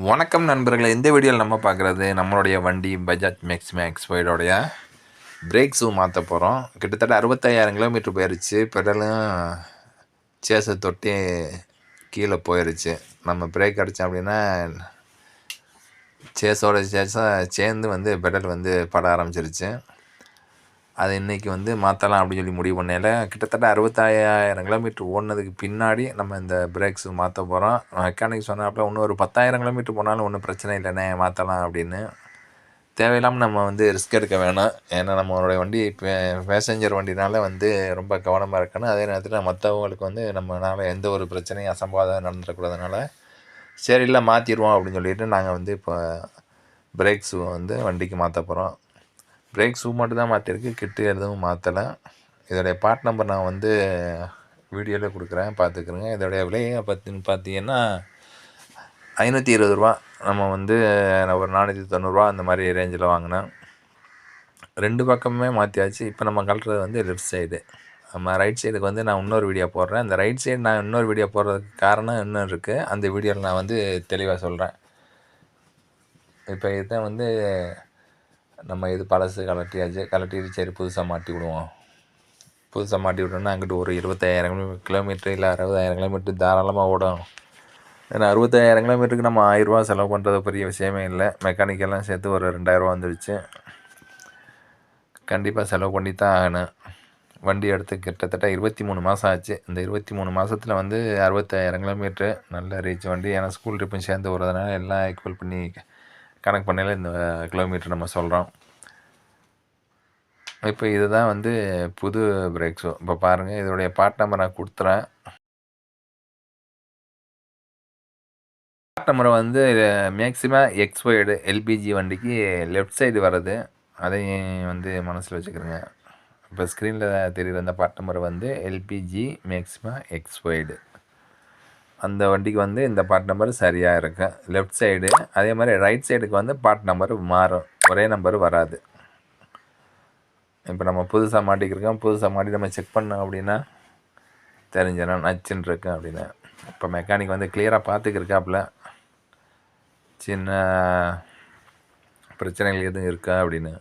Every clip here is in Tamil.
வணக்கம் நண்பர்களே. இந்த வீடியோவில் நம்ம பார்க்குறது நம்மளுடைய வண்டி பஜாஜ் மேக்ஸ் மேக்ஸ் ஃபைடோடைய பிரேக் ஷூ மாற்ற போகிறோம் கிட்டத்தட்ட அறுபத்தாயிரம் கிலோமீட்டர் போயிடுச்சு பெடலும் சேசை தொட்டி கீழே போயிடுச்சு நம்ம பிரேக் அடித்தோம் அப்படின்னா சேஸோட சேஸாக சேர்ந்து வந்து பெடல் வந்து பட ஆரம்பிச்சிருச்சு. அது இன்றைக்கி வந்து மாற்றலாம் அப்படின்னு சொல்லி முடிவு பண்ணையில் கிட்டத்தட்ட அறுபத்தாயிரம் கிலோமீட்டர் ஓடினதுக்கு பின்னாடி நம்ம இந்த பிரேக்ஸ் மாற்ற போகிறோம் மெக்கானிக் சொன்னாப்புல இன்னும் ஒரு பத்தாயிரம் கிலோமீட்டர் போனாலும் ஒன்றும் பிரச்சனை இல்லைண்ணே மாற்றலாம் அப்படின்னு. தேவையில்லாமல் நம்ம வந்து ரிஸ்க் எடுக்க வேணாம். ஏன்னா நம்மளுடைய வண்டி பேசஞ்சர் வண்டினால வந்து ரொம்ப கவனமாக இருக்கணும். அதே நேரத்தில் மற்றவங்களுக்கு வந்து நம்மளால் எந்த ஒரு பிரச்சனையும் அசம்பாதம் நடந்துடக்கூடாதனால சரி இல்லை மாற்றிடுவோம் அப்படின்னு சொல்லிட்டு நாங்கள் வந்து இப்போ பிரேக்ஸ் வந்து வண்டிக்கு மாற்ற போகிறோம் பிரேக் ஷூ மட்டும் தான் மாற்றிருக்கு கிட்டு எதுவும் மாற்றலை இதோடைய பார்ட் நம்பர் நான் வந்து வீடியோவில் கொடுக்குறேன் பார்த்துக்குறேங்க இதோடைய விலையை பற்றி பார்த்தீங்கன்னா ஐநூற்றி இருபது ரூபா. நம்ம வந்து ஒரு நானூற்றி தொண்ணூறுரூவா அந்த மாதிரி ரேஞ்சில் வாங்கினேன். ரெண்டு பக்கமுமே மாற்றியாச்சு இப்போ நம்ம கலட்டுறது வந்து லெஃப்ட் சைடு நம்ம ரைட் சைடுக்கு வந்து நான் இன்னொரு வீடியோ போடுறேன். அந்த ரைட் சைடு நான் இன்னொரு வீடியோ போடுறதுக்கு காரணம் இன்னும் இருக்குது அந்த வீடியோவில் நான் வந்து தெளிவாக சொல்கிறேன் இப்போ இதுதான் வந்து நம்ம இது பழசு கலட்டியாச்சு கலட்டிட்டு சரி புதுசாக மாட்டி விடுவோம். புதுசாக மாட்டி விட்டோம்னா அங்கிட்டு ஒரு இருபத்தாயிரம் கிலோமீட்டர் இல்லை அறுபதாயிரம் கிலோமீட்டர் தாராளமாக ஓடும். ஏன்னா அறுபத்தாயிரம் கிலோமீட்டருக்கு நம்ம ஆயிரரூவா செலவு பண்ணுறது பெரிய விஷயமே இல்லை. மெக்கானிக்கெல்லாம் சேர்த்து ஒரு ரெண்டாயிரரூவா வந்துடுச்சு கண்டிப்பாக செலவு பண்ணி தான் ஆகணும். வண்டி எடுத்து கிட்டத்தட்ட இருபத்தி மூணு மாதம் ஆச்சு. இந்த இருபத்தி மூணு மாதத்தில் வந்து அறுபத்தாயிரம் கிலோமீட்ரு நல்ல ரீச் வண்டி. ஏன்னா ஸ்கூல் ட்ரிப்பும் சேர்ந்து வரதுனால எல்லாம் ஈக்குவல் பண்ணி கணக்கு பண்ணையில் இந்த கிலோமீட்டர் நம்ம சொல்கிறோம் இப்போ இதுதான் வந்து புது பிரேக் ஷூ இப்போ பாருங்கள் இதோடைய பார்ட் நம்பர் நான் கொடுத்துறேன். பார்ட் நம்பர் வந்து மேக்ஸிமம் எக்ஸ்போய்டு எல்பிஜி வண்டிக்கு லெஃப்ட் சைடு வர்றது. அதையும் வந்து மனசில் வச்சுக்கிறேங்க. இப்போ ஸ்க்ரீனில் தெரிகிற அந்த பார்ட் நம்பர் வந்து எல்பிஜி மேக்ஸிமம் எக்ஸ்போய்டு அந்த வண்டிக்கு வந்து இந்த பார்ட் நம்பர் சரியாக இருக்கும் லெஃப்ட் சைடு அதே மாதிரி ரைட் சைடுக்கு வந்து பார்ட் நம்பர் மாறும். ஒரே நம்பர் வராது. இப்போ நம்ம புதுசாக மாட்டிக்கிருக்கோம் புதுசாக மாட்டி நம்ம செக் பண்ணோம் அப்படின்னா தெரிஞ்சிடும். நச்சுன்னு இருக்கேன் அப்படின்னு. இப்போ மெக்கானிக் வந்து கிளியராக பார்த்துக்கிருக்காப்புல. சின்ன பிரச்சனைகள் எதுவும் இருக்கா அப்படின்னு.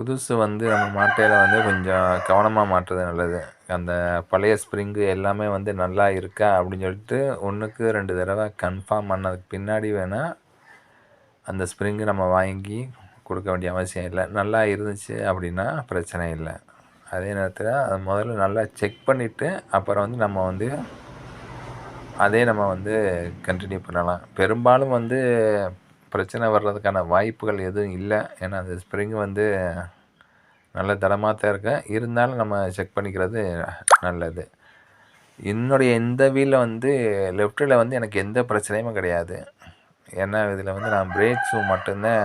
புதுசு வந்து நம்ம மாட்டையில் வந்து கொஞ்சம் கவனமாக மாட்டுறது நல்லது. அந்த பழைய ஸ்ப்ரிங்கு எல்லாமே வந்து நல்லா இருக்கா அப்படின்னு சொல்லிட்டு ஒன்றுக்கு ரெண்டு தடவை கன்ஃபார்ம் பண்ணதுக்கு பின்னாடி வேணால் அந்த ஸ்ப்ரிங்கு நம்ம வாங்கி கொடுக்க வேண்டிய அவசியம் இல்லை. நல்லா இருந்துச்சு அப்படின்னா பிரச்சனை இல்லை. அதே நேரத்தில் அது முதல்ல நல்லா செக் பண்ணிவிட்டு அப்புறம் வந்து நம்ம வந்து அதே நம்ம வந்து கண்டினியூ பண்ணலாம். பெரும்பாலும் வந்து பிரச்சனை வர்றதுக்கான வாய்ப்புகள் எதுவும் இல்லை. ஏன்னா அந்த ஸ்ப்ரிங் வந்து நல்ல தரமாக தான் இருக்குது இருந்தாலும் நம்ம செக் பண்ணிக்கிறது நல்லது. என்னுடைய இந்த வீலில் வந்து லெஃப்ட்டில் வந்து எனக்கு எந்த பிரச்சனையுமே கிடையாது. ஏன்னா இதில் வந்து நான் பிரேக் ஷூ மட்டும்தான்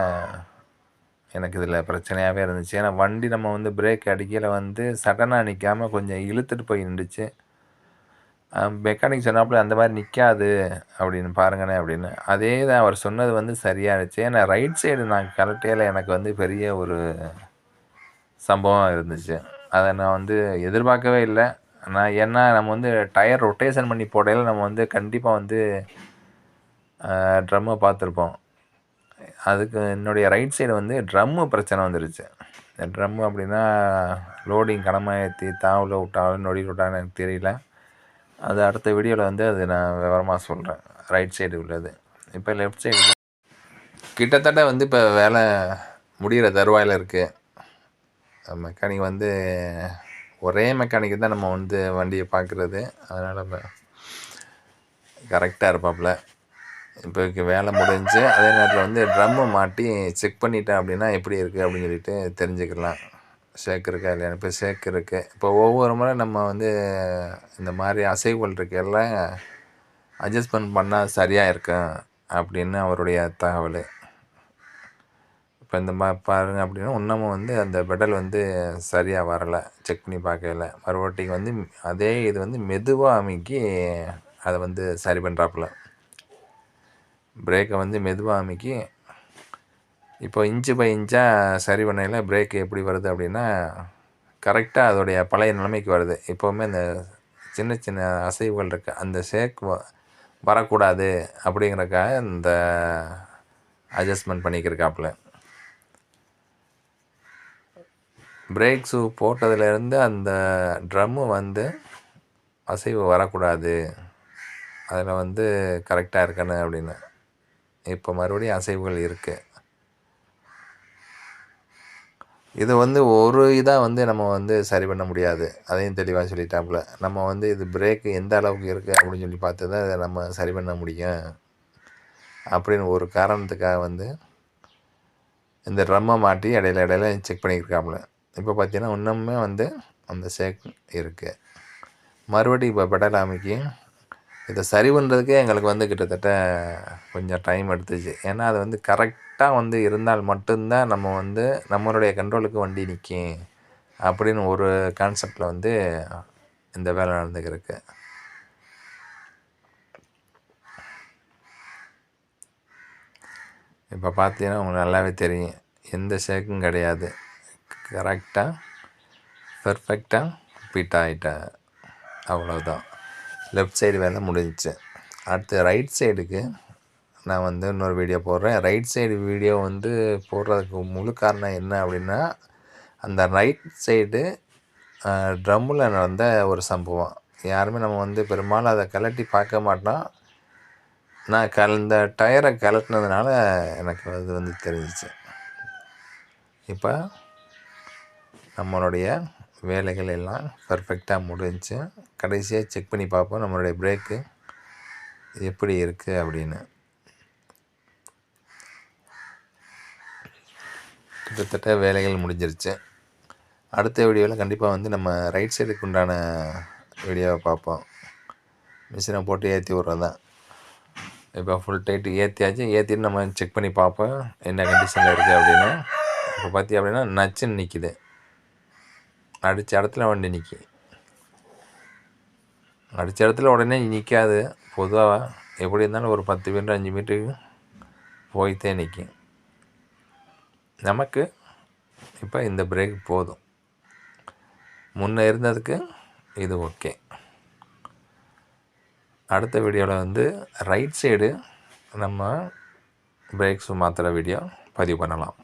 எனக்கு இதில் பிரச்சனையாகவே இருந்துச்சு. ஏன்னா வண்டி நம்ம வந்து பிரேக் அடிக்கையில் வந்து சடனாக நிற்காமல் கொஞ்சம் இழுத்துட்டு போய் நின்றுச்சு. மெக்கானிக் சொன்னாப்புல அந்த மாதிரி நிற்காது அப்படின்னு பாருங்கண்ணே அப்படின்னு. அதே தான் அவர் சொன்னது வந்து சரியாக இருந்துச்சு ஏன்னா ரைட் சைடு நான் கரெக்டையில் எனக்கு வந்து பெரிய ஒரு சம்பவம் இருந்துச்சு. அதை நான் வந்து எதிர்பார்க்கவே இல்லை. நான் ஏன்னா நம்ம வந்து டயர் ரொட்டேஷன் பண்ணி போடையில் நம்ம வந்து கண்டிப்பாக வந்து ட்ரம்மை பார்த்துருப்போம். அதுக்கு என்னுடைய ரைட் சைடு வந்து ட்ரம்மு பிரச்சனை வந்துருச்சு. இந்த ட்ரம்மு அப்படின்னா லோடிங் கனமாக ஏற்றி தாவில் விட்டாலும் நொடி விட்டாலும் எனக்கு தெரியல. அது அடுத்த வீடியோவில் வந்து அது நான் விவரமாக சொல்கிறேன் ரைட் சைடு உள்ளது. இப்போ லெஃப்ட் சைடு கிட்டத்தட்ட வந்து இப்போ வேலை முடிகிற தருவாயில் இருக்குது மெக்கானிக் வந்து ஒரே மெக்கானிக்கு தான் நம்ம வந்து வண்டியை பார்க்குறது அதனால் கரெக்டாக இருப்பாப்புல இப்போ வேலை முடிஞ்சு அதே நேரத்தில் வந்து ட்ரம்மை மாட்டி செக் பண்ணிட்டேன் அப்படின்னா எப்படி இருக்குது அப்படின்னு சொல்லிட்டு தெரிஞ்சுக்கலாம். ஷேக் இருக்கா இல்லையா? இப்போ ஷேக் இருக்குது இப்போ ஒவ்வொரு முறை நம்ம வந்து இந்த மாதிரி அசைவுகள் இருக்கையெல்லாம் அட்ஜஸ்ட்மெண்ட் பண்ணால் சரியாக இருக்கும் அப்படின்னு அவருடைய தகவல். இப்போ இந்த மாதிரி பாருங்க அப்படின்னா இன்னமும் வந்து அந்த பெடல் வந்து சரியாக வரலை. செக் பண்ணி பார்க்கல. மறுபடியும் வந்து அதே இது வந்து மெதுவாக அமைக்கி அதை வந்து சரி பண்ணுறாப்புல பிரேக்கை வந்து மெதுவாக அமைக்கி இப்போ இன்ச்சு பை இன்ச்சாக சரி பண்ணையில் பிரேக்கு எப்படி வருது அப்படின்னா கரெக்டாக அதோடைய பழைய நிலைமைக்கு வருது. எப்போவுமே இந்த சின்ன சின்ன அசைவுகள் இருக்குது அந்த ஷேக் வ வரக்கூடாது அப்படிங்கிறக்காக இந்த அட்ஜஸ்ட்மெண்ட் பண்ணிக்கிருக்காப்புல. பிரேக் ஷூ போட்டதுலேருந்து அந்த ட்ரம்மு வந்து அசைவு வரக்கூடாது. அதில் வந்து கரெக்டாக இருக்கணும் அப்படின்னு. இப்போ மறுபடியும் அசைவுகள் இருக்குது இது வந்து ஒரு இதாக வந்து நம்ம வந்து சரி பண்ண முடியாது. அதையும் தெளிவாக சொல்லிட்டாப்புல. நம்ம வந்து இது பிரேக்கு எந்த அளவுக்கு இருக்குது அப்படின்னு சொல்லி பார்த்து தான் இதை நம்ம சரி பண்ண முடியும். அப்படின்னு ஒரு காரணத்துக்காக வந்து இந்த ட்ரம்மை மாட்டி இடையில இடையில செக் பண்ணியிருக்காப்புல. இப்போ பார்த்தீங்கன்னா இன்னுமே வந்து அந்த சேக் இருக்குது மறுபடியும் இப்போ பெடலாமிக்கு இதை சரி பண்ணுறதுக்கே எங்களுக்கு வந்து கிட்டத்தட்ட கொஞ்சம் டைம் எடுத்துச்சு. ஏன்னா அது வந்து கரெக்டாக வந்து இருந்தால் மட்டும்தான் நம்ம வந்து நம்மளுடைய கண்ட்ரோலுக்கு வண்டி நிற்கும் அப்படின்னு ஒரு கான்செப்டில் வந்து இந்த வேலை நடந்துக்கிருக்கு. இப்போ பார்த்தீங்கன்னா உங்களுக்கு நல்லாவே தெரியும். எந்த ஷேக்கும் கிடையாது. கரெக்டாக பெர்ஃபெக்டாக ஃபிட் ஆகிட்டேன் அவ்வளோதான் லெஃப்ட் சைடு வேலை முடிஞ்சிச்சு. அடுத்து ரைட் சைடுக்கு நான் வந்து இன்னொரு வீடியோ போடுறேன். ரைட் சைடு வீடியோ வந்து போடுறதுக்கு முழு காரணம் என்ன அப்படின்னா அந்த ரைட் சைடு ட்ரம்மில் நடந்த ஒரு சம்பவம். யாருமே நம்ம வந்து பெரும்பாலும் அதை கலட்டி பார்க்க மாட்டோம். நான் கல் இந்த டயரை கலட்டினதுனால எனக்கு அது வந்து தெரிஞ்சிச்சு. இப்போ நம்மளுடைய வேலைகள் எல்லாம் பர்ஃபெக்டாக முடிஞ்சு கடைசியாக செக் பண்ணி பார்ப்போம் நம்மளுடைய பிரேக்கு எப்படி இருக்குது அப்படின்னு. கிட்டத்தட்ட வேலைகள் முடிஞ்சிருச்சு. அடுத்த வீடியோவில் கண்டிப்பாக வந்து நம்ம ரைட் சைடுக்கு உண்டான வீடியோவை பார்ப்போம். மிஷினை போட்டு ஏற்றி விட்றது. தான் இப்போ ஃபுல் டைட்டு ஏற்றியாச்சு ஏற்றிட்டு நம்ம செக் பண்ணி பார்ப்போம் என்ன கண்டிஷனில் இருக்குது அப்படின்னு. இப்போ பார்த்தி அப்படின்னா நச்சுன்னு நிற்கிது அடித்த இடத்துல வண்டி நிற்கி அடித்த இடத்துல உடனே நிற்காது பொதுவாக எப்படி இருந்தாலும் ஒரு பத்து மீட்டர் அஞ்சு மீட்டருக்கு போய்த்தே நிற்கும் நமக்கு இப்போ இந்த பிரேக் போதும். முன்னே இருந்ததுக்கு இது ஓகே. அடுத்த வீடியோவில் வந்து ரைட் சைடு நம்ம பிரேக்ஸ் மாற்றுற வீடியோ பதிவு பண்ணலாம்.